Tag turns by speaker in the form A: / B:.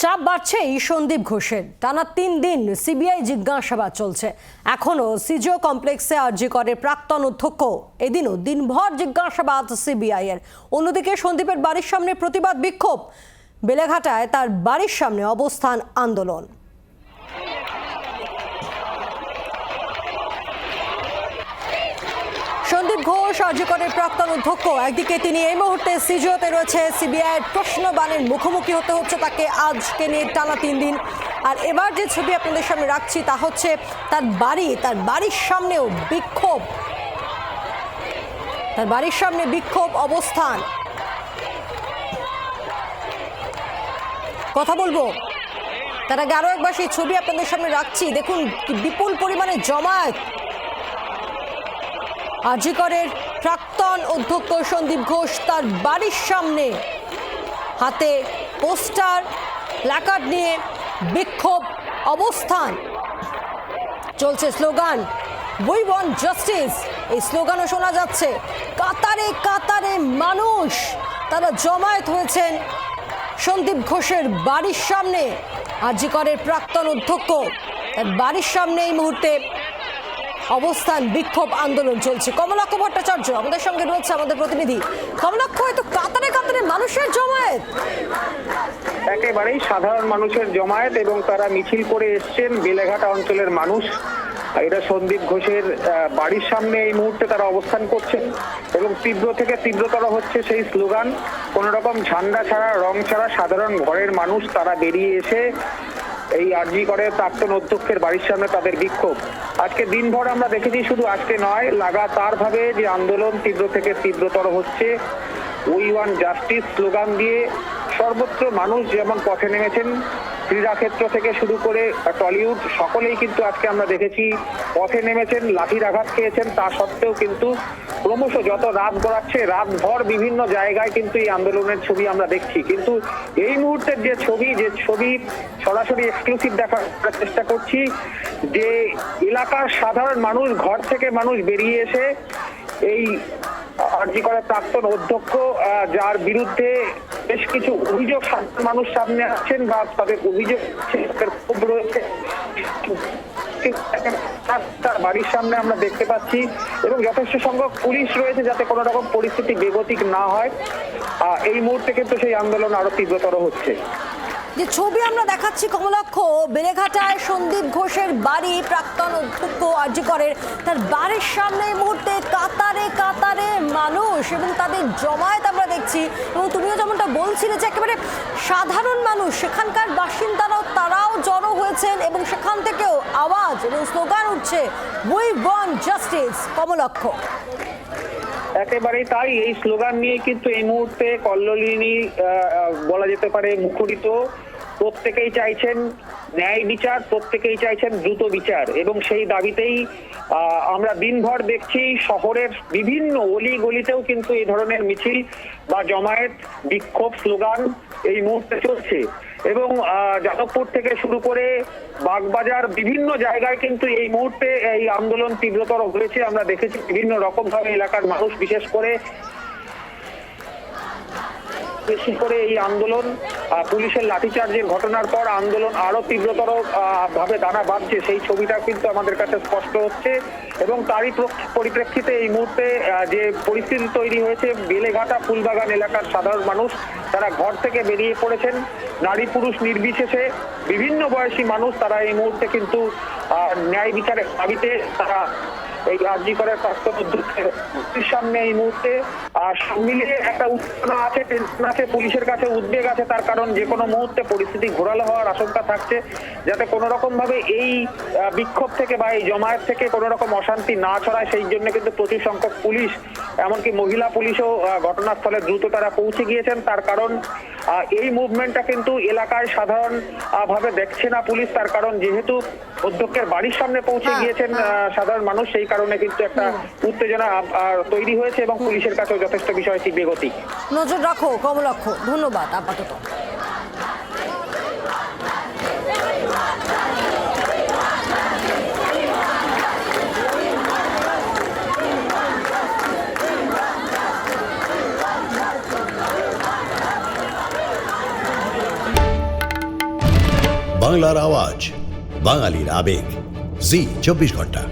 A: চাপ বাড়ছে এই সন্দীপ ঘোষের। টানা তিন দিন সিবিআই জিজ্ঞাসাবাদ চলছে। এখনও সিজিও কমপ্লেক্সে আর্জি করে প্রাক্তন অধ্যক্ষ। এদিনও দিনভর জিজ্ঞাসাবাদ সিবিআই এর। অন্যদিকে সন্দীপের বাড়ির সামনে প্রতিবাদ বিক্ষোভ। বেলেঘাটায় তার বাড়ির সামনে অবস্থান আন্দোলন। সন্দীপ ঘোষ আর্যকরের প্রাক্তন অধ্যক্ষ। একদিকে তিনি এই মুহূর্তে সিজিওতে রয়েছে সিবিআইয়ের প্রশ্নবাণের মুখোমুখি হতে হচ্ছে তাকে। আজকে নিয়ে টানা তিন দিন। আর এবার যে ছবি আপনাদের সামনে রাখছি তা হচ্ছে তার বাড়ি। তার বাড়ির সামনেও বিক্ষোভ। তার বাড়ির সামনে বিক্ষোভ অবস্থান। কথা বলব? তার আগে আরও একবার সেই ছবি আপনাদের সামনে রাখছি। দেখুন বিপুল পরিমাণে জমায়েত। আজিকরের প্রাক্তন অধ্যক্ষ সন্দীপ ঘোষ তার বাড়ির সামনে হাতে পোস্টার প্ল্যাকার্ড নিয়ে বিক্ষোভ, অবস্থান। চলছে স্লোগান উই ওয়ান্ট জাস্টিস এই স্লোগানও শোনা যাচ্ছে। কাতারে কাতারে মানুষ, তারা জমায়েত হয়েছেন সন্দীপ ঘোষের বাড়ির সামনে। আজিকরের প্রাক্তন অধ্যক্ষ তার বাড়ির সামনে এই মুহূর্তে অবস্থান, বিক্ষোভ, আন্দোলন চলছে। কমলাক্ষ ভট্টাচার্য, আমাদের সঙ্গে রয়েছে আমাদের প্রতিনিধি। কমলাক্ষ হয়তো কাতারে কাতারে মানুষের জমায়েত।
B: একেবারেই সাধারণ মানুষের জমায়েত এবং তারা মিছিল করে এসছেন বেলেঘাটা অঞ্চলের মানুষ। এটা সন্দীপ ঘোষের বাড়ির সামনে এই মুহূর্তে তারা অবস্থান করছেন এবং তীব্র থেকে তীব্রতর হচ্ছে সেই স্লোগান কোন রকম ঝান্ডা ছাড়া, রং ছাড়া সাধারণ ঘরের মানুষ তারা বেরিয়ে এসে এই আরজি করে প্রাক্তন অধ্যক্ষের বাড়ির সামনে তাদের বিক্ষোভ। আজকে দিনভর আমরা দেখেছি শুধু আজকে নয় লাগাতার ভাবে যে আন্দোলন তীব্র থেকে তীব্রতর হচ্ছে, উই ওয়ান জাস্টিস স্লোগান দিয়ে সর্বত্র মানুষ যেমন পথে নেমেছেন, ক্রীড়াক্ষেত্র থেকে শুরু করে টলিউড, সকলেই কিন্তু আজকে আমরা দেখেছি পথে নেমেছেন, লাঠির আঘাত খেয়েছেন তা সত্ত্বেও কিন্তু ক্রমশ যত রাত গড়াচ্ছে, রাতভর বিভিন্ন জায়গায় কিন্তু এই আন্দোলনের ছবি আমরা দেখছি। কিন্তু এই মুহূর্তের যে ছবি যে ছবি সরাসরি এক্সক্লুসিভ দেখার চেষ্টা করছি, যে এলাকার সাধারণ মানুষ, ঘর থেকে মানুষ বেরিয়ে এসে এই আরজি করে প্রাক্তন অধ্যক্ষ যার বিরুদ্ধে বেশ কিছু অভিযোগ মানুষ সামনে আসছেন বা তাদের অভিযোগ রয়েছে। তার বাড়ির সামনে আমরা দেখতে পাচ্ছি এবং যথেষ্ট সংখ্যক পুলিশ রয়েছে যাতে কোনো রকম পরিস্থিতি বেগতিক না হয়। এই মুহূর্তে কিন্তু সেই আন্দোলন আরও তীব্রতর হচ্ছে।
A: যে ছবি আমরা দেখাচ্ছি কমলাক্ষ, বেলেঘাটায় সন্দীপ ঘোষের বাড়ি, প্রাক্তন অধ্যক্ষ আর্যকরের তার বাড়ির সামনে এই মুহূর্তে কাতারে কাতারে মানুষ এবং তাদের জমায়েত আমরা দেখছি এবং তুমিও যেমনটা বলছিলে যে একেবারে সাধারণ মানুষ, সেখানকার বাসিন্দারাও, তারাও জড়ো হয়েছেন এবং সেখান থেকেও আওয়াজ এবং স্লোগান উঠছে উই ওয়ান্ট জাস্টিস কমলাক্ষ।
B: একেবারেই তাই, এই স্লোগান নিয়ে কিন্তু এই মুহূর্তে কল্লোলিনী বলা যেতে পারে মুখরিত। প্রত্যেকেই চাইছেন ন্যায় বিচার, প্রত্যেকেই চাইছেন দ্রুত বিচার। এবং সেই দাবিতেই আমরা দিনভর দেখছি শহরের বিভিন্ন অলি গলিতেও কিন্তু এই ধরনের মিছিল বা জমায়েত, বিক্ষোভ, স্লোগান এই মুহূর্তে চলছে। এবং যাদবপুর থেকে শুরু করে বাগবাজার বিভিন্ন জায়গায় কিন্তু এই মুহূর্তে এই আন্দোলন তীব্রতর হয়েছে। আমরা দেখেছি বিভিন্ন রকম ভাবে এলাকার মানুষ বিশেষ করে বেশি করে এই আন্দোলন পুলিশের লাঠিচার্জের ঘটনার পর আন্দোলন আরও তীব্রতর ভাবে দানা বাঁধছে, সেই ছবিটা কিন্তু আমাদের কাছে স্পষ্ট হচ্ছে এবং তারই পরিপ্রেক্ষিতে এই মুহূর্তে যে পরিস্থিতি তৈরি হয়েছে, বেলেঘাটা ফুলবাগান এলাকার সাধারণ মানুষ তারা ঘর থেকে বেরিয়ে পড়েছেন। নারী পুরুষ নির্বিশেষে বিভিন্ন বয়সী মানুষ তারা এই মুহূর্তে কিন্তু ন্যায় বিচারের দাবিতে তারা এই আরজি করে প্রাক্তন অধ্যক্ষের মূর্তির সামনে এই মুহূর্তে আর সব মিলিয়ে একটা উত্তেজনা আছে টেনশন আছে পুলিশের কাছে উদ্বেগ আছে তার কারণ যে কোনো মুহূর্তে পরিস্থিতি ঘোরালো হওয়ার আশঙ্কা থাকছে যাতে কোনো রকম ভাবে এই বিক্ষোভ থেকে বা এই জমায়েত থেকে কোনো রকম অশান্তি না ছড়ায় সেই জন্য কিন্তু প্রচুর সংখ্যক পুলিশ এমনকি মহিলা পুলিশও ঘটনাস্থলে দ্রুত তারা পৌঁছে গিয়েছেন। তার কারণ এই মুভমেন্টটা কিন্তু এলাকায় সাধারণ ভাবে দেখছে না পুলিশ। তার কারণ যেহেতু অধ্যক্ষের বাড়ির সামনে পৌঁছে
A: হ্যাঁ,
B: গিয়েছেন সাধারণ মানুষ সেই কারণে কিন্তু একটা উত্তেজনা তৈরি হয়েছে এবং পুলিশের কাছেও যথেষ্ট বিষয়টি বেগতিক
A: নজর রাখো কমলাক্ষ। ধন্যবাদ আপাতত।
C: বাংলার আওয়াজ বাঙালির আবেগ। জি চব্বিশ ঘণ্টা।